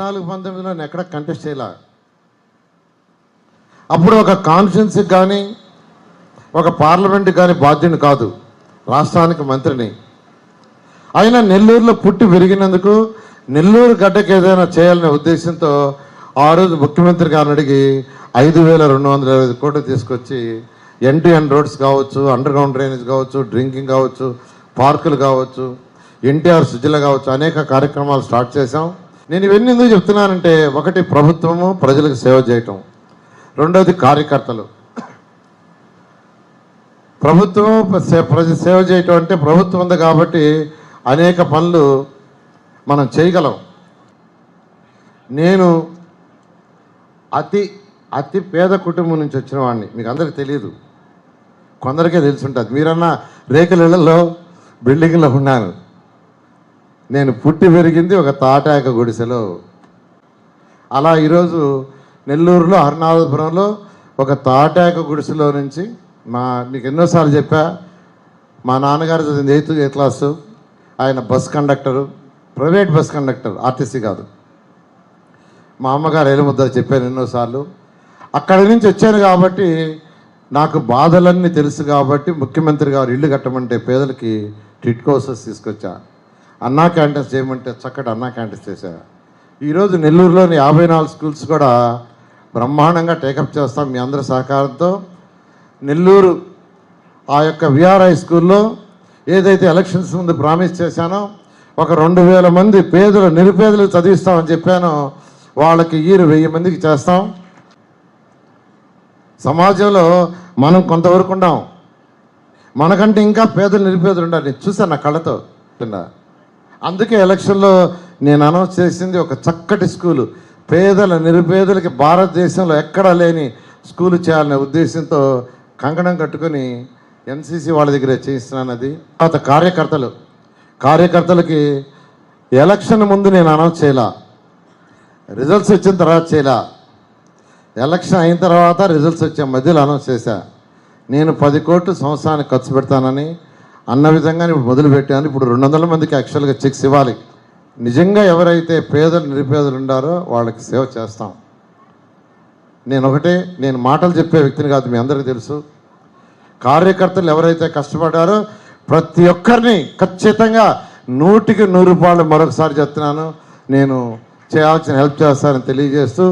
పద్నాలుగు పంతొమ్మిదిలో ఎక్కడ కంటెస్ట్ చేయలే? అప్పుడు ఒక కాన్ఫరెన్స్కి కానీ ఒక పార్లమెంట్కి కానీ బాధ్యుని కాదు రాష్ట్రానికి మంత్రిని. అయినా నెల్లూరులో పుట్టి పెరిగినందుకు నెల్లూరు గడ్డకి ఏదైనా చేయాలనే ఉద్దేశంతో ఆ రోజు ముఖ్యమంత్రి గారిని అడిగి ఐదు వేల రెండు వందల ఇరవై కోట్లు తీసుకొచ్చి ఎన్ టు ఎన్ రోడ్స్ కావచ్చు అండర్ గ్రౌండ్ డ్రైనేజ్ కావచ్చు డ్రింకింగ్ కావచ్చు పార్కులు కావచ్చు ఎన్టీఆర్ సుజల కావచ్చు అనేక కార్యక్రమాలు స్టార్ట్ చేశాం. నేను ఇవన్నీ ఎందుకు చెప్తున్నానంటే ఒకటి ప్రభుత్వము ప్రజలకు సేవ చేయటం. రెండవది కార్యకర్తలు. ప్రభుత్వం ప్రజ సేవ చేయటం అంటే ప్రభుత్వం ఉంది కాబట్టి అనేక పనులు మనం చేయగలం. నేను అతి అతి పేద కుటుంబం నుంచి వచ్చిన వాడిని. మీకు అందరికి తెలియదు కొందరికే తెలిసి ఉంటుంది. మీరన్నా రేకుల ఇళ్ళలో బిల్డింగ్లో ఉన్నాను. నేను పుట్టి పెరిగింది ఒక తాటాక గుడిసెలో. అలా ఈరోజు నెల్లూరులో అరుణాధపురంలో ఒక తాటాక గుడిసెలో నుంచి మా మీకు ఎన్నోసార్లు చెప్పా మా నాన్నగారు చదివింది ఎయిత్ ఏ క్లాసు. ఆయన bus conductor private bus conductor RTC కాదు. మా అమ్మగారు ఏలముద్ద చెప్పాను ఎన్నోసార్లు. అక్కడి నుంచి వచ్చాను కాబట్టి నాకు బాధలన్నీ తెలుసు కాబట్టి ముఖ్యమంత్రి గారు ఇల్లు కట్టమంటే పేదలకి టిట్ హౌసెస్ తీసుకొచ్చా. అన్నా క్యాంటీన్స్ చేయమంటే చక్కటి అన్నా క్యాంటీన్స్ చేశారు ఈరోజు నెల్లూరులోని యాభై నాలుగు స్కూల్స్ కూడా బ్రహ్మాండంగా టేకప్ చేస్తాం మీ అందరి సహకారంతో. నెల్లూరు ఆ యొక్క విఆర్ఐ స్కూల్లో ఏదైతే ఎలక్షన్స్ ముందు ప్రామిస్ చేశానో ఒక రెండు వేల మంది పేదలు నిరుపేదలు చదివిస్తామని చెప్పానో వాళ్ళకి ఈరు వెయ్యి మందికి చేస్తాం. సమాజంలో మనం కొంతవరకు ఉన్నాం మనకంటే ఇంకా పేదలు నిరుపేదలు ఉండాలి. చూసాను నా కళ్ళతో? కింద అందుకే ఎలక్షన్లో నేను అనౌన్స్ చేసింది ఒక చక్కటి స్కూలు. పేదల నిరుపేదలకి భారతదేశంలో ఎక్కడా లేని స్కూలు చేయాలనే ఉద్దేశంతో కంకణం కట్టుకొని ఎన్సీసీ వాళ్ళ దగ్గర చేయిస్తున్నాను అది. తర్వాత కార్యకర్తలు. కార్యకర్తలకి ఎలక్షన్ ముందు నేను అనౌన్స్ చేయలా. రిజల్ట్స్ వచ్చిన తర్వాత చేయలా. ఎలక్షన్ అయిన తర్వాత రిజల్ట్స్ వచ్చే మధ్యలో అనౌన్స్ చేశా. నేను పది కోట్లు సంవత్సరానికి ఖర్చు పెడతానని అన్న విధంగానే ఇప్పుడు మొదలుపెట్టాను. ఇప్పుడు రెండు వందల మందికి యాక్చువల్గా చెక్స్ ఇవ్వాలి. నిజంగా ఎవరైతే పేదలు నిరుపేదలు ఉండారో వాళ్ళకి సేవ చేస్తాం. నేను ఒకటే నేను మాటలు చెప్పే వ్యక్తిని కాదు మీ అందరికీ తెలుసు. కార్యకర్తలు ఎవరైతే కష్టపడ్డారో ప్రతి ఒక్కరిని ఖచ్చితంగా నూటికి నూరు రూపాయలు మరొకసారి చెప్తున్నాను. నేను చేయాల్సిన హెల్ప్ చేస్తానని తెలియజేస్తూ